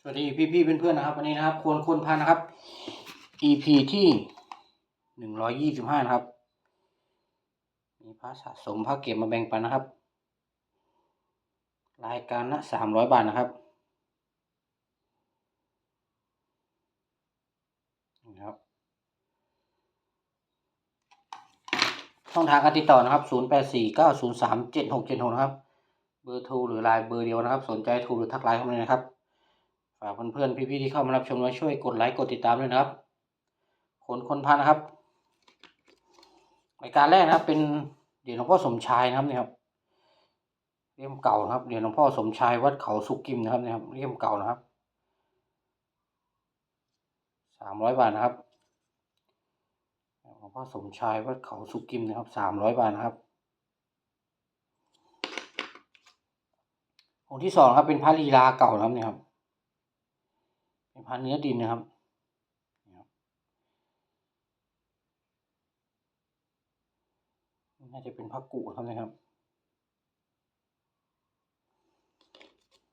สวัสดีพี่พี่เพื่อนๆนะครับ วันนี้นะครับควรคนพันนะครับ EP ที่หนึ่งร้อยยี่สิบห้านะครับ มีพระสะสมพระเก็บมาแบ่งปันนะครับ รายการละสามร้อยบาทนะครับนี่ครับ ช่องทางการติดต่อนะครับ0 8 4 9 0 3 7 6 7 6นะครับ เบอร์โทรหรือไลน์เบอร์เดียวนะครับ สนใจโทรหรือทักไลน์เข้ามาเลยนะครับ ฝากเพื่อนๆพี่ๆที่เข้ามารับชมมาช่วยกดไลค์กดติดตามด้วยนะครับคนคนพันนะครับรายการแรกนะครับ เป็นเหรียญหลวงพ่อสมชายนะครับเนี่ยครับเลี่ยมเก่านะครับเหรียญหลวงพ่อสมชายวัดเขาสุกิมนะครับเนี่ยครับเลี่ยมเก่านะครับสามร้อยบาทนะครับหลวงพ่อสมชายวัดเขาสุกิมนะครับสามร้อยบาทนะครับองค์ที่สองครับเป็นพระลีลาเก่านะครับเนี่ยครับ พระเนื้อดินนะครับ น่าจะเป็นพระกุครับนะครับ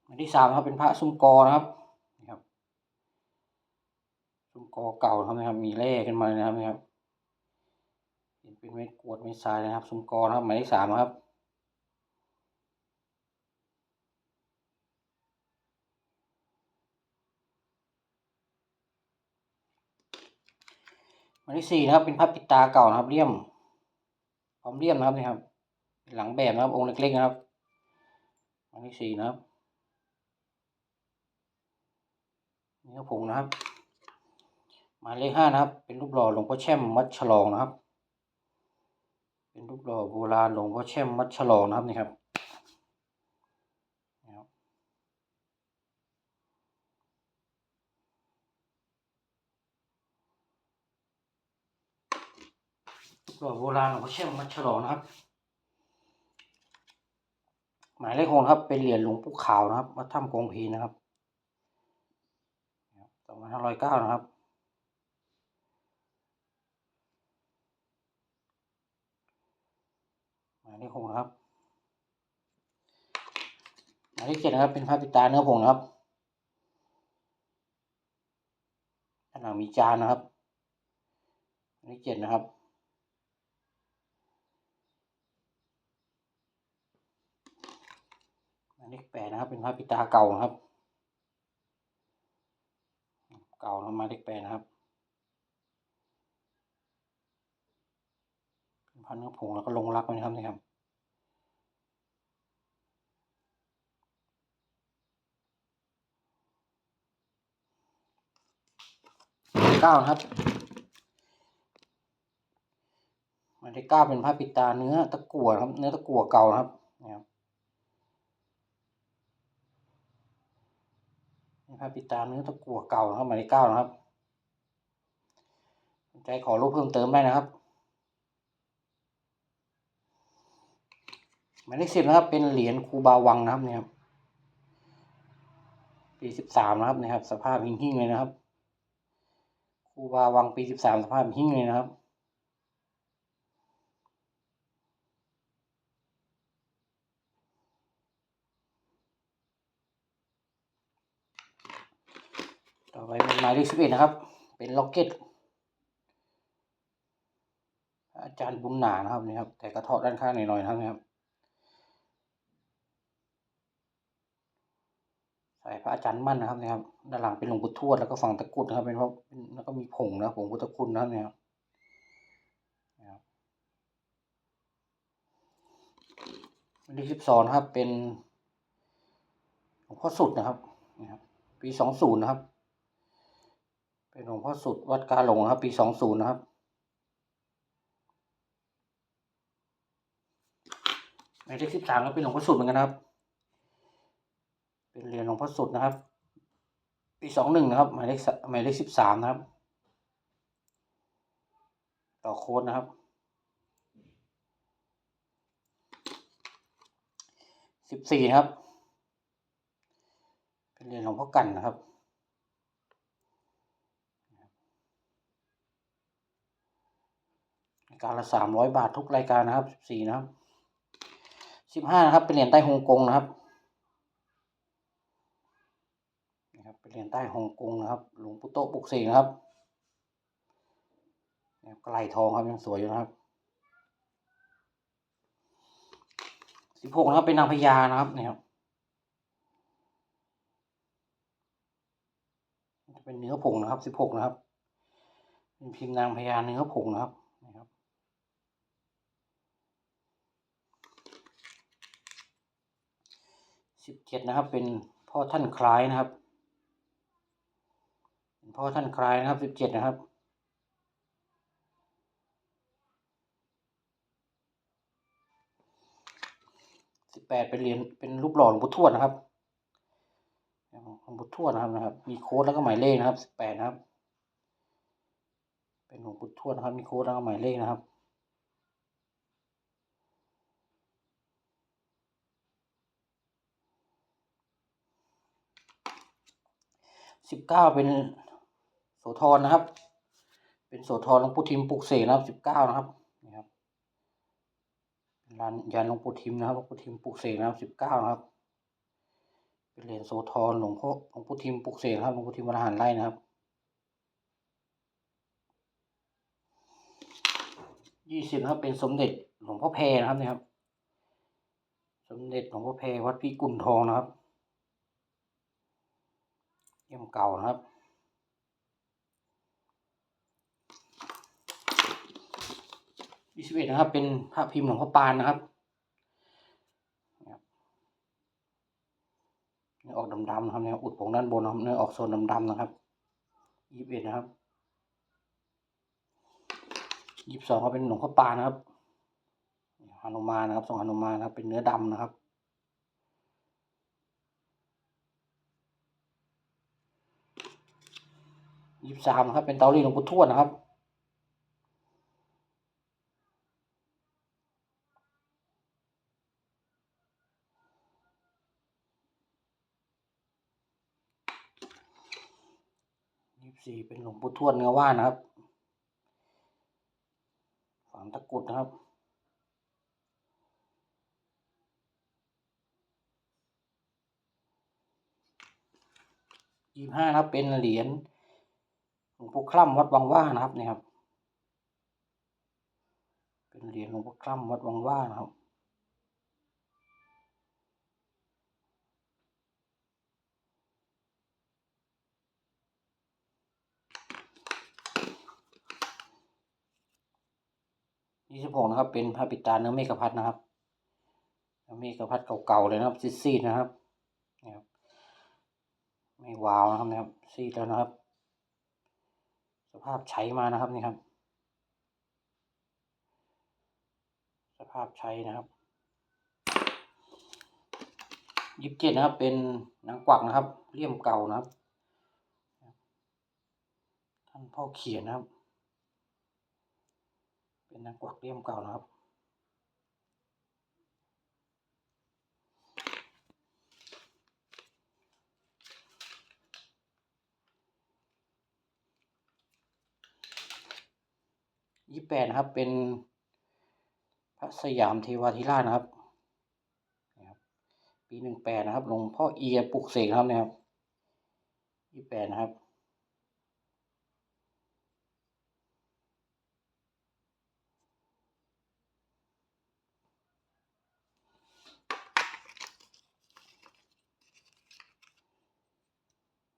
อันที่สามครับเป็นพระซุ้มกอนะครับนี่ครับซุ้มกอเก่านะครับนะครับ มีแร่ขึ้นมาเลยนะครับนี่ครับเห็นเป็นเม็ดกวดเม็ดทรายนะครับซุ้มกอนะครับหมายเลขสามครับ หมายเลขสี่นะครับเป็นพระปิดตาเก่านะครับเลี่ยมพร้อมเลี่ยมนะครับนี่ครับ หลังแบบนะครับองค์เล็กๆนะครับหมายเลขสี่นะครับนี่ครับผงนะครับหมายเลขห้านะครับ เป็นรูปหล่อหลวงพ่อแช่มวัดฉลองนะครับ เป็นรูปหล่อโบราณหลวงพ่อแช่มวัดฉลองนะครับนี่ครับนี่ครับ รูปหล่อโบราณหลวงพ่อแช่มวัดฉลองนะครับ หมายเลขหกครับ เป็นเหรียญหลวงปู่ขาวนะครับวัดถ้ำกงพีนะครับสองพันห้าร้อยเก้านะครับหมายเลขหกนะครับหมายเลขเจ็ดนะครับ เป็นพระปิตาเนื้อผงนะครับด้านหลังมีจานนะครับหมายเลขเจ็ดนะครับ หมาย เลขแปดนะครับ เป็นพระปิตาเก่านะครับ เก่านะหมาเลขแปดนะครับเป็นพันเนื้อผงแล้วก็ลงรักไว้นะครับนี่ครับเก้าครับหมายเลขเก้าเป็นผ้าปิดตาเนื้อตะกั่วนะครับ เนื้อตะกั่วเก่านะครับ นะครับปิดตาเนื้อตะกั่วเก่านะครับหมายเลขเก้านะครับสนใจขอรูปเพิ่มเติมได้นะครับหมายเลขสิบนะครับ เป็นเหรียญคูบาวังนะครับเนี่ยครับปีสิบสามนะครับนะครับ สภาพหิ้งๆเลยนะครับคูบาวังปีสิบสามสภาพหิ้งเลยนะครับ ไปเป็นหมายเลขสิบเอ็ดนะครับ เป็นล็อกเก็ต อาจารย์บุญหนานะครับนี่ครับ แต่กระเทาะด้านข้างหน่อยๆนะครับนี่ครับใส่พระอาจารย์มั่นนะครับนี่ครับ ด้านหลังเป็นหลวงปู่ทวดแล้วก็ฝั่งตะกุดนะครับ เป็นพระแล้วก็มีผงนะผงพุทธคุณนะครับเนี่ยครับนี่ครับหมายเลขสิบสองครับเป็นหลวงพ่อสุดนะครับนี่ครับ ปีสองศูนย์นะครับ เป็นหลวงพ่อสุดวัดกาหลงนะครับ ปีสองศูนย์นะครับ หมายเลขสิบสามก็เป็นหลวงพ่อสุดเหมือนกันครับ เป็นเรียญหลวงพ่อสุดนะครับ ปีสองหนึ่งนะครับ หมายเลขหมายเลขสิบสามนะครับ ต่อโค้ดนะครับสิบสี่ครับ เป็นเรียญหลวงพ่อกันนะครับ ราย การละสามร้อยบาททุกรายการนะครับสิบสี่นะครับสิบห้านะครับ เป็นเหรียญใต้ฮ่องกงนะครับนะครับเป็นเหรียญใต้ฮ่องกงนะครับ หลวงปู่โตปุกเสกนะครับนะครับกระไหลทองครับยังสวยอยู่นะครับสิบหกนะครับเป็นนางพญานะครับเนี่ยครับเป็นเนื้อผงนะครับสิบหกนะครับ เป็นพิมพ์นางพญาเนื้อผงนะครับ สิบเจ็ดนะครับ เป็นพ่อท่านคล้ายนะครับเป็นพ่อท่านคล้ายนะครับสิบเจ็ดนะครับสิบแปดเป็นเหรียญเป็นรูปหล่อหลวงปู่ทวดนะครับหลวงปู่ทวดนะครับนะครับ มีโค้ดแล้วก็หมายเลขนะครับสิบแปดนะครับ เป็นหลวงปู่ทวดนะครับมีโค้ดแล้วก็หมายเลขนะครับ สิบเก้าเป็นโสธรนะครับ เป็นโสธรหลวงปู่ทิมปลุกเสกนะครับสิบเก้านะครับนี่ครับร้านยันหลวงปู่ทิมนะครับหลวงปู่ทิมปลุกเสกนะครับสิบเก้านะครับ เป็นเหรียญโสธรหลวงพ่อหลวงปู่ทิมปลุกเสกนะครับหลวงปู่ทิมวรหันไล่นะครับยี่สิบนะครับเป็นสมเด็จหลวงพ่อแพรนะครับนี่ครับ สมเด็จหลวงพ่อแพรวัดพิกุลทองนะครับ เยี่ยมเก่านะครับยี่สิบเอ็ดนะครับ เป็นพระพิมพ์หลวงพ่อปานนะครับเนื้อออกดำๆนะครับเนื้ออุดผงด้านบนนะครับเนื้อออกโซนดำๆนะครับยี่สิบเอ็ดนะครับยี่สิบสองก็เป็นหลวงพ่อปานนะครับฮานุมานนะครับทรงฮานุมานนะครับ เป็นเนื้อดำนะครับ ยี่สิบสามครับ เป็นเตารีดหลวงปู่ทวดนะครับ ยี่สิบสี่เป็นหลวงปู่ทวดเนื้อว่านนะครับฝังตะกุดนะครับยี่ห้าครับเป็นเหรียญ หลวงปู่คล่ำวัดวังว่านะครับนี่ครับ เป็นเหรียญหลวงปู่คล่ำวัดวังว่านะครับยี่สิบหกนะครับ เป็นพระปิดตาเนื้อเมฆพัดนะครับเนื้อเมฆพัดเก่าๆเลยนะครับซีดๆนะครับนี่ครับ ไม่วาวนะครับนะครับซีดแล้วนะครับ สภาพใช้มานะครับนี่ครับ สภาพใช้นะครับยี่สิบเจ็ดนะครับ เป็นหนังกวักนะครับเลี่ยมเก่านะครับ ท่านพ่อเขียนนะครับ เป็นหนังกวักเลี่ยมเก่านะครับ ยี่แปดนะครับ เป็นพระสยามเทวาธิราชนะครับนะครับปีหนึ่งแปดนะครับหลวงพ่อเอียปลุกเสกครับนะครับยี่แปดนะครับ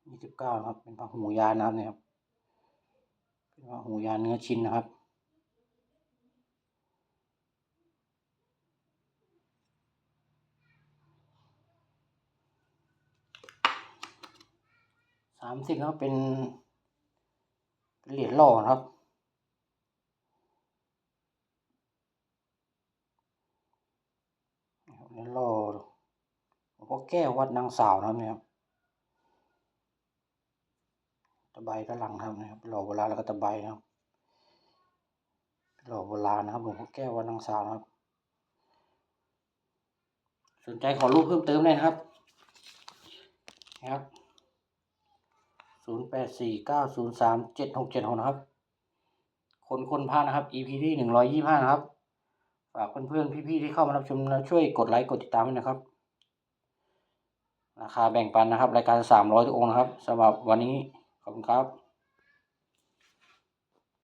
ยี่สิบเก้าครับ เป็นพระหูยานนะครับเนี่ยครับเป็นพระหูยานเนื้อชิ้นนะครับ สามสิบครับเป็นเหรียญหล่อครับ เหรียญหล่อหลวงพ่อแก้ววัดนางสาวนะครับเนี่ยตะไบด้านหลังครับนะครับหล่อโบราณแล้วก็ตะไบนะครับหล่อโบราณนะครับหลวงพ่อแก้ววัดนางสาวนะครับ สนใจขอรูปเพิ่มเติมได้นะครับนะครับ ศูนย์แปดสี่เก้าศูนย์สามเจ็ดหกเจ็ดหกนะครับ คนคนพานะครับ EP ที่หนึ่งร้อยยี่ห้านะครับ ฝากเพื่อนๆ พี่ๆ ที่เข้ามารับชมนะช่วยกดไลค์กดติดตามด้วยนะครับ ราคาแบ่งปันนะครับ รายการสามร้อยทุกองนะครับสำหรับวันนี้ ขอบคุณครับ